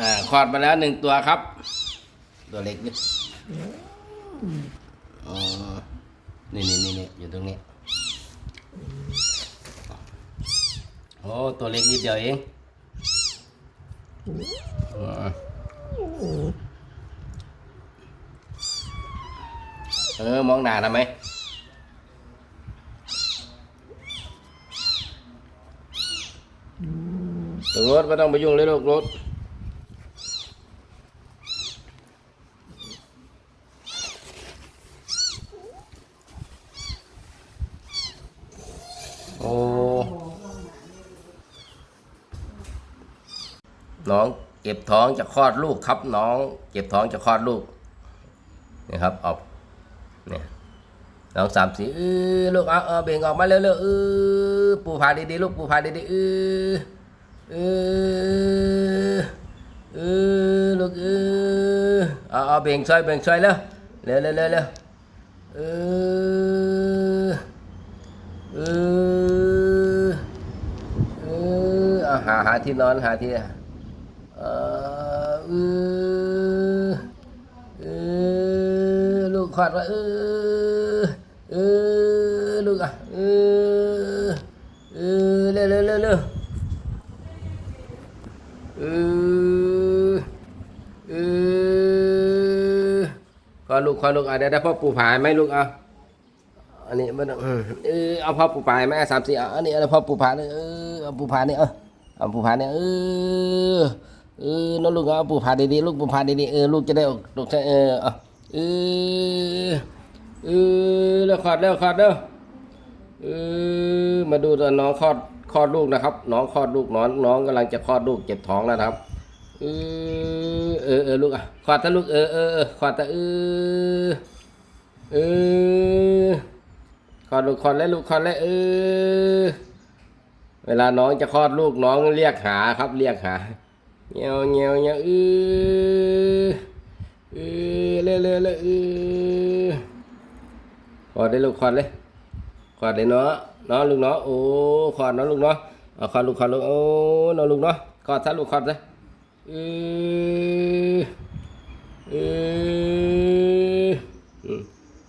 อ่าคลอดมาแล้วหนึ่งตัวครับ ตัวเล็กนี่อ๋อนี่นี่นี่นี่อยู่ตรงนี้โอ้ตัวเล็กนิดเดียวเองอ๋อเออ มองหน้าทำไหมตรงรถไม่ต้องไปยุ่งเลยลูกรถ โอ้ น้ เก็บท้องจะคลอดลูกครับน้องเก็บท้องจะคลอดลูกนี่ครับออกเนี่ยน้องสามสี่เออลูกเอาเอาเบ่งออกมาเร็วๆเออปูพาดีๆลูกปูพาดีๆเออเออเออลูกเออเอาเอาเบ่งช่วยเบ่งช่วยเร็วเร็วเร็วเร็วเร็วเออเออเออเอาหาหาที่นอนหาที่ เออเออเออลูกขอดว่าเออเออลูกอะเออเออเร็วเร็วเร็วเร็วเออเออขอลูกขอลูกอะเดี๋ยวได้พ่อปู่ผายไหมลูกอะอันนี้มันอืมเออเอาพ่อปูผาไหมสามสี่เอาอันนี้เอาพ่อปูผาเนี่ยเออเอาปูผาเนี่ยเออเอาปูผาเนี่ยเออ เออน้องลูกเอาปูผาดีๆลูกปูผาดีๆเออลูกจะได้ออกลูกใช่เออเอาเออเออแล้วขอดแล้วขอดแล้วเออมาดูตอนน้องคลอดคลอดลูกนะครับ น้องคลอดลูกน้องน้องกำลังจะคลอดลูกเจ็บท้องแล้วนะครับเออเออเออลูกอะคลอดแต่ลูกเออเออเออคลอดแต่เออเออคลอดลูกคลอดแล้วลูกคลอดแล้วเออเวลาน้องจะคลอดลูกน้องเรียกหาครับเรียกหา เงี้ยวเงี้ยวเงี้ยวเออเออเร็วเร็วเร็วเออคลอดได้ลูกคลอดเลยคลอดได้เนาะเนาะลูกเนาะโอ้คลอดเนาะลูกเนาะเอาคลอดลูกคลอดลูกโอ้เนาะลูกเนาะคลอดซะลูกคลอดซะเออเอออืม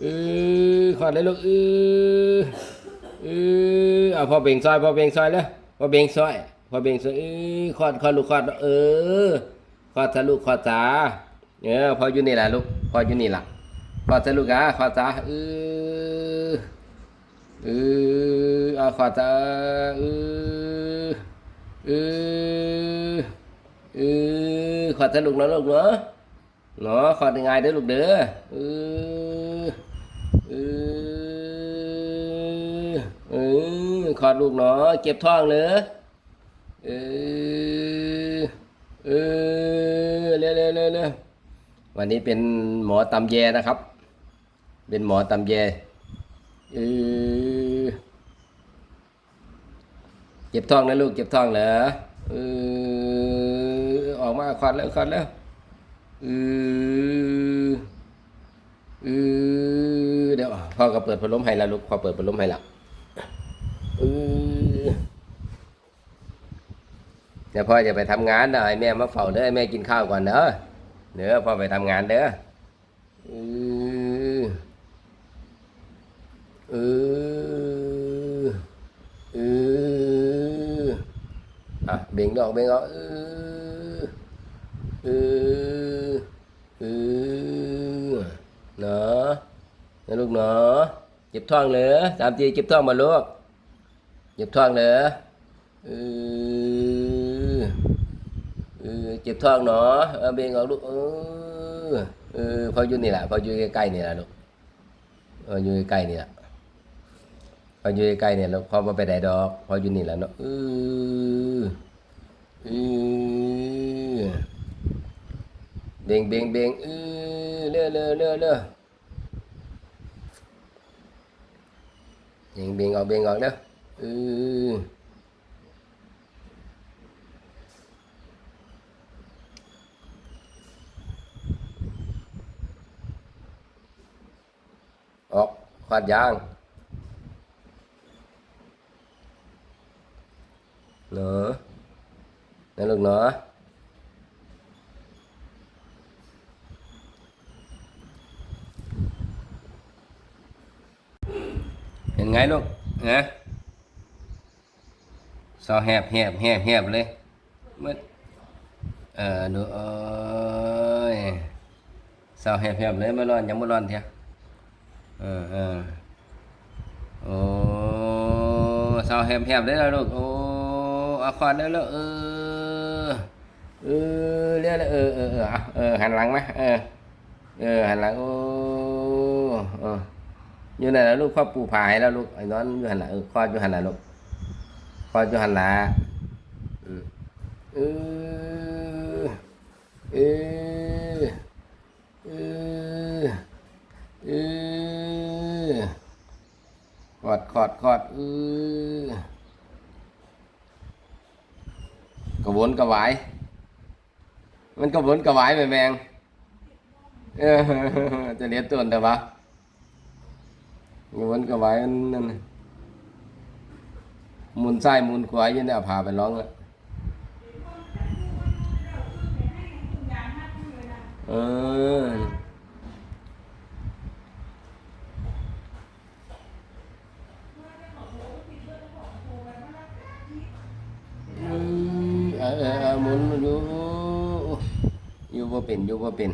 เออขอได้ลูกเออเออเอาพอเบ่งซอยพอเบ่งซอยแล้วพอเบ่งซอย อเบ่งซอยเออขอดขอดลูกขอดเออขอดทะลูกขอดจ๋าเออพออยู่นี่แหละลูกพออยู่นี่ล่ะขอดทะลูกะขอดจ๋าเออเออเอาขอดจ๋าเออเออเออขอดทะลูกเนาะลูกเนาะเนาะขอดยังไงเด้อลูกเด้อเออเออเออขอดลูกเนาะเก็บท้องเลย เออเออเร็วเร็วเร็วเร็ววันนี้เป็นหมอตำแยนะครับ เป็นหมอตำแยเออเก็บท้องนะลูกเก็บท้องเหรอเออออกมาขอดแล้วขอดแล้วอืออืออเดี๋ยวพ่อก็เปิดพัดลมให้แล้วลูกพ่อเปิดพัดลมให้แล้วอือ เดี๋ยวพ่อจะไปทำงานนะให้แม่มาเฝ้าเด้อให้แม่กินข้าวก่อนเด้อเด้อพ่อไปทำงานเด้ออืออืออืออะเบ่งดอกเบ่งออกอือเออเออเนาะนะลูกเนาะเจ็บท้องเหรอสามทีเจ็บท้องมาลูกเจ็บท้องเหรอเออ เจ็บท้องเนาะเอเบงออกลูกเออเออพออยู่นี่แหละพออยู่ใกล้ๆนี่แหละลูกพออยู่ใกล้ๆนี่แหละพออยู่ใกล้ๆเนี่ยลูกพอมาไปไหนดอก พออยู่นี่แหละเนาะเออเออเบ่งเบ่งเบ่งเออเร็วเร็วเร็วเร็วเบ่งเบ่งออกเบ่งออกเร็วเออ phát giang nữa. Đến lượt nữa. Hiện ngay luôn. Nhé sao hẹp hẹp hẹp hẹp lên. Mất. Ờ à, nữa. Sao hẹp hẹp lên mới loan nhắm mới loan theo à? ซอแหบแหบแหบแหบเลยมืดเออดูเอ้ยซอแหบแหบเลยไม่ร้อนยังไม่ร้อนเทียเออเออ กอดกอดกอดเออกระวนกระวาย มันกระวนกระวายไปแมงเออจะเลี้ยตัวแต่ว่ากระวนกระวายนั่นมุนไส้มุนขวายยันได้พาไปร้องแล้วเออ อาหมุนอยู่อยู่บ่เป็นอยู่บ่เป็น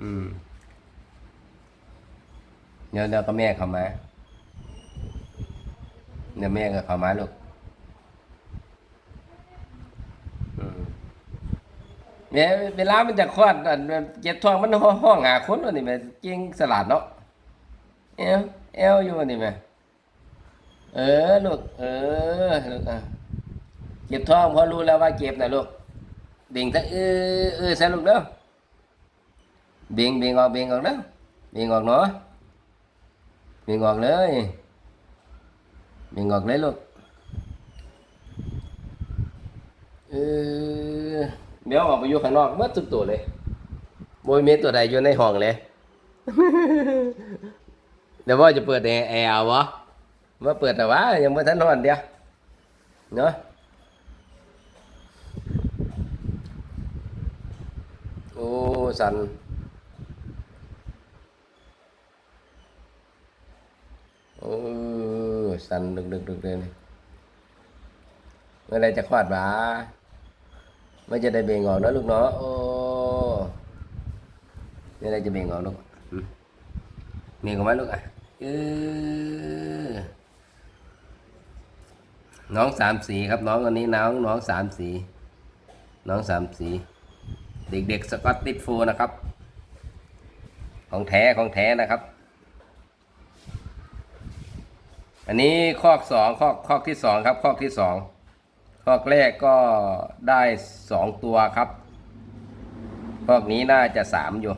อืมเดี๋ยวเดี๋ยวก็แม่เข้ามาเดี๋ยวแม่ก็เข้ามาลูกอืม เนี่ยเวลามันจะคลอดอันเจ็บท้องมันห้องห้องหาคนวะนี่แม่เก่งสลัดเนาะเอวเอวอยู่วะนี่แม่เออลูกเออลูกอะเจ็บท้องพราะรู้แล้วว่าเจ็บนะลูกดิ่งทั้งเออเออใส่ลูกเด้อ biện biện ngọt biện ngọt đó biện ngọt nữa biện ngọt เลยลูกเออ biện ngọt lấy luôn ừ, béo mà ไปอยู่ข้างนอกเมื่อทุกตัวเลยโบยเมตัวใดอยู่ในห้องเลย เดี๋ยวว่าจะเปิดแอร์แอร์วะมาเปิดแต่ว่ายังไม่ทันนอนเดียวเนาะโอ้สันโอ้สันดึกดึกดึกเลยเมื่อไรจะคลอดบ้า ไม่จะได้เบ่งออกนะลูกเนาะโอ้เมื่อไรจะเบ่งออกลูกหืมเบ่งออกไหมลูกอะเออน้องสามสีครับน้องคนนี้น้องน้องสามสีน้องสามสี เด็กๆสกอตติชโฟร์นะครับ ของแท้ของแท้นะครับ อันนี้คอกสองคอกคอกที่สองครับ คอกที่สอง คอกแรกก็ได้สองตัวครับคอกนี้น่าจะสามอยู่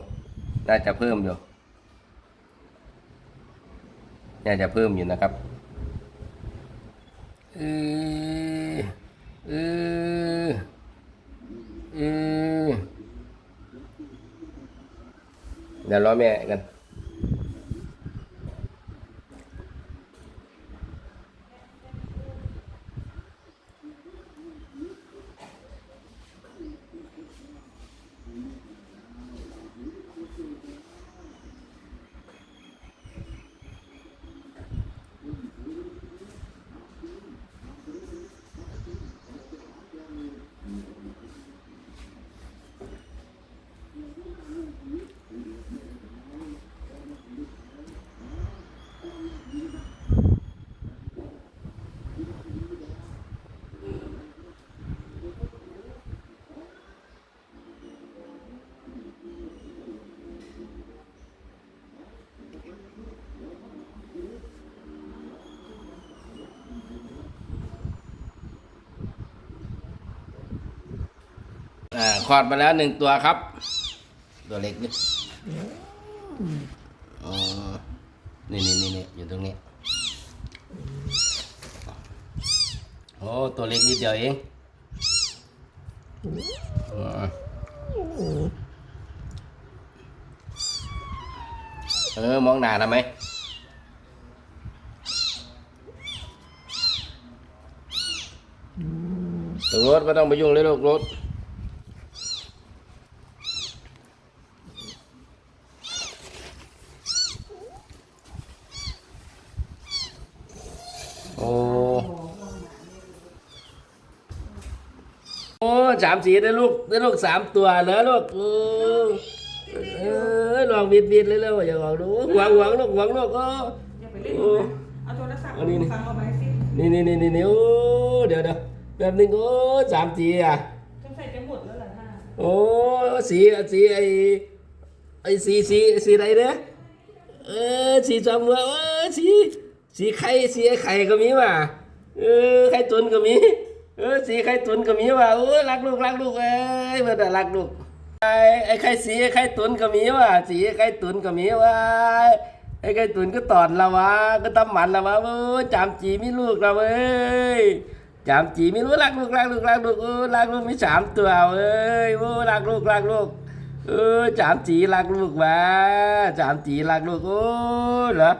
น่าจะเพิ่มอยู่ น่าจะเพิ่มอยู่นะครับเออเออเออเดี๋ยวรอแม่กัน อ่าคลอดมาแล้วหนึ่งตัวครับ ตัวเล็กนี่อ๋อนี่นี่นี่นี่อยู่ตรงนี้โอ้ตัวเล็กนิดเดียวเองเออ มองหน้าทำไหมตกรถไม่ต้องไปยุ่งเลยลูกรถโอ้โอ้ สามสีได้ลูกได้ลูกสามตัวเหรอลูกโอ้เออลองบิดบิดเลยแล้วอย่าหวังดูหวังหวังลูกหวังลูกก็อย่าไปเล่นโอ้เอาโทรศัพท์อันนี้นี่ฟังเอาไว้สินี่นี่นี่นี่นี่โอ้เดี๋ยวเดี๋ยวแบบนึงโอ้สามสีอะสงสัยจะหมดแล้วเหรอท่าโอ้สีสีไอไอสีสีสีอะไรเนี่ยเออสีจอมเมืองเออสีสีไข่สีไอไข่ก็มีว่ะเออไข่ตุนก็มีเออ สีไข่ตุนก็มีว่ะโอ้ยรักลูกรักลูกเอ้ยเมื่อแต่รักลูกไอไอไข่สีไอ้ไข่ตุนก็มีว่ะสีไอ้ไข่ตุนก็มีว่ะไอ้ไข่ตุนก็ตอดละวะก็ตำหมันละวะโอ้ยจามจีมีลูกละเว้ยจามจีม่รู้รักลูกรักลูกรักลูกเออรักลูกมีสามตัวเอ้ยโอ้รักลูกรักลูกเออจามจีรักลูกวะจามจีรักลูกโอ้เหรอ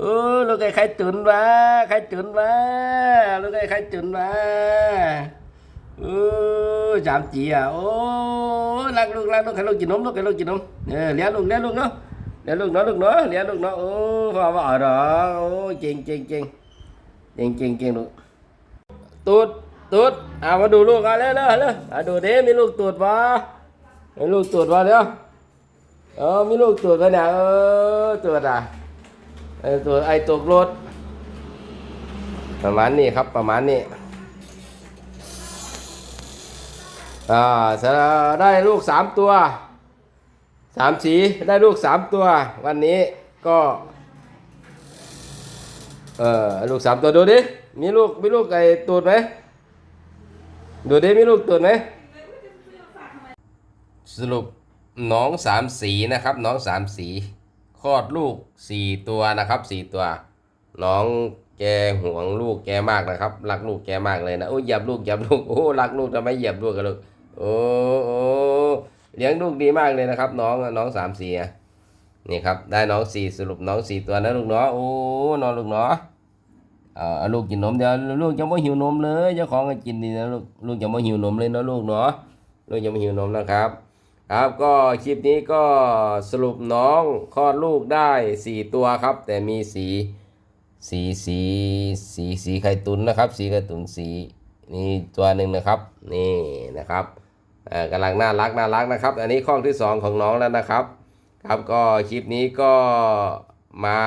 โอ้ลูกไอ้ใครจุนวะใครจุนวะลูกไอ้ใครจุนวะโอ้จามจีอะโอ้รักลูกรักลูกใครลูกกินนมลูกใครลูกกินนมเออเลี้ยงลูกเลี้ยงลูกเนาะเลี้ยงลูกเนาะลูกเนาะเลี้ยงลูกเนาะโอ้พ่อว่าอ๋อเหรอโอ้เก่งเก่งเก่งเก่งเก่งเก่งลูกตูดตูดเอามาดูลูกกันเลยเลยเลยอ่าดูเดิมีลูกตูดปะมีลูกตูดปะเดี๋ยวเออมีลูกตูดปะเนี่ยเออตูดอะ ตูดไอตกรถ ประมาณนี้ครับประมาณนี้อ่าจแล้วได้ลูกสามตัวสามสีได้ลูกสามตัว วันนี้ก็เออลูกสามตัวดูดิมีลูกมีลูกไก่ตูดไหมดูดิมีลูกตูดไหมสรุปน้องสามสีนะครับน้องสามสี คลอดลูกสี่ตัวนะครับสี่ตัว น้องแกห่วงลูกแกมากนะครับ รักลูกแกมากเลยนะโอ้ยหยียบลูกหยียบลูกโอ้รักลูกทำไมหยียบลูกกันลูกโอ้โอ้เลี้ยงลูกดีมากเลยนะครับ น้องน้องสามสีอะนี่ครับได้น้องสี่สรุปน้องสี่ตัวนะลูกเนาะโอ้นอนลูกเนาะเออลูกกินนมเดี๋ยวลูกจะไม่หิวนมเลยเจ้าของก็กินดีนะลูกลูกจะไม่หิวนมเลยนะลูกเนาะลูกจะไม่หิวนมนะครับ ครับก็คลิปนี้ก็สรุปน้องคลอดลูกได้สี่ตัวครับ แต่มีสีสีสีสีสีไข่ตุนนะครับ สีไข่ตุนสีนี่ตัวหนึ่งนะครับนี่นะครับกำลังน่ารักน่ารักนะครับ อันนี้ข้อที่สองของน้องแล้วนะครับ ครับก็คลิปนี้ก็มา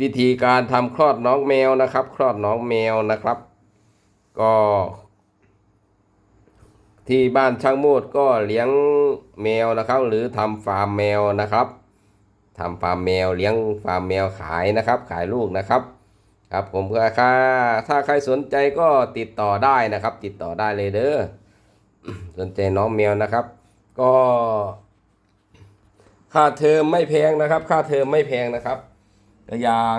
วิธีการทำคลอดน้องแมวนะครับ คลอดน้องแมวนะครับ ก็ ที่บ้านช่างมูดก็เลี้ยงแมวนะครับ หรือทำฟาร์มแมวนะครับทำฟาร์มแมวเลี้ยงฟาร์มแมวขายนะครับ ขายลูกนะครับครับผมค่าถ้าใครสนใจก็ติดต่อได้นะครับ ติดต่อได้เลยเด้อสนใจน้องแมวนะครับ ก็ ค่าเทอมไม่แพงนะครับ ค่าเทอมไม่แพงนะครับอย่าง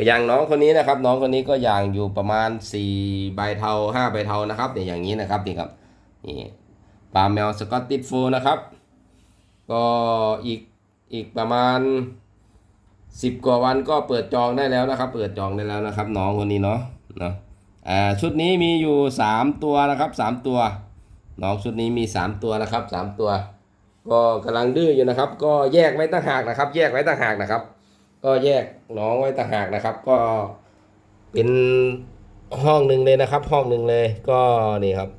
ก็อย่างน้องคนนี้นะครับ น้องคนนี้ก็อย่างอยู่ประมาณสี่ใบเทาห้าใบเทานะครับเนี่ยอย่างนี้นะครับนี่ครับนี่ปลาแมวสกอตติชโฟลนะครับ ก็อีกอีกประมาณสิบกว่าวันก็เปิดจองได้แล้วนะครับ เปิดจองได้แล้วนะครับ น้องคนนี้เนาะเนาะอ่าชุดนี้มีอยู่สามตัวนะครับสามตัว น้องชุดนี้มีสามตัวนะครับสามตัว ก็กำลังดื้ออยู่นะครับ ก็แยกไว้ต่างหากนะครับ แยกไว้ต่างหากนะครับ ก็แยกน้องไว้ต่างหากนะครับ ก็เป็นห้องหนึ่งเลยนะครับ ห้องหนึ่งเลยก็นี่ครับ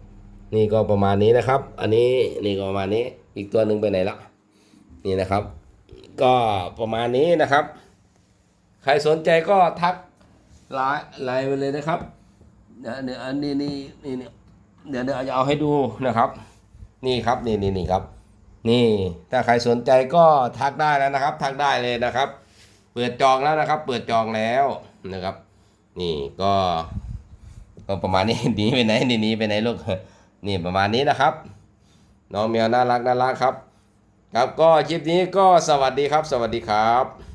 นี่ก็ประมาณนี้นะครับ อันนี้นี่ก็ประมาณนี้อีกตัวหนึ่งไปไหนละนี่นะครับ ก็ประมาณนี้นะครับ ใครสนใจก็ทักไลน์ไลน์ไปเลยนะครับเดี๋ยวเดี๋ยวอันนี้นี่นี่นี่เดี๋ยวเดี๋ยวจะเอาให้ดูนะครับ นี่ครับนี่นี่นี่ครับ นี่ถ้าใครสนใจก็ทักได้แล้วนะครับ ทักได้เลยนะครับ เปิดจองแล้วนะครับ เปิดจองแล้วนะครับ นี่ก็ ก็ประมาณนี้หนีไปไหนหนีไปไหนลูกนี่ประมาณนี้นะครับ น้องแมวน่ารักน่ารักครับ ครับก็คลิปนี้ก็สวัสดีครับ สวัสดีครับ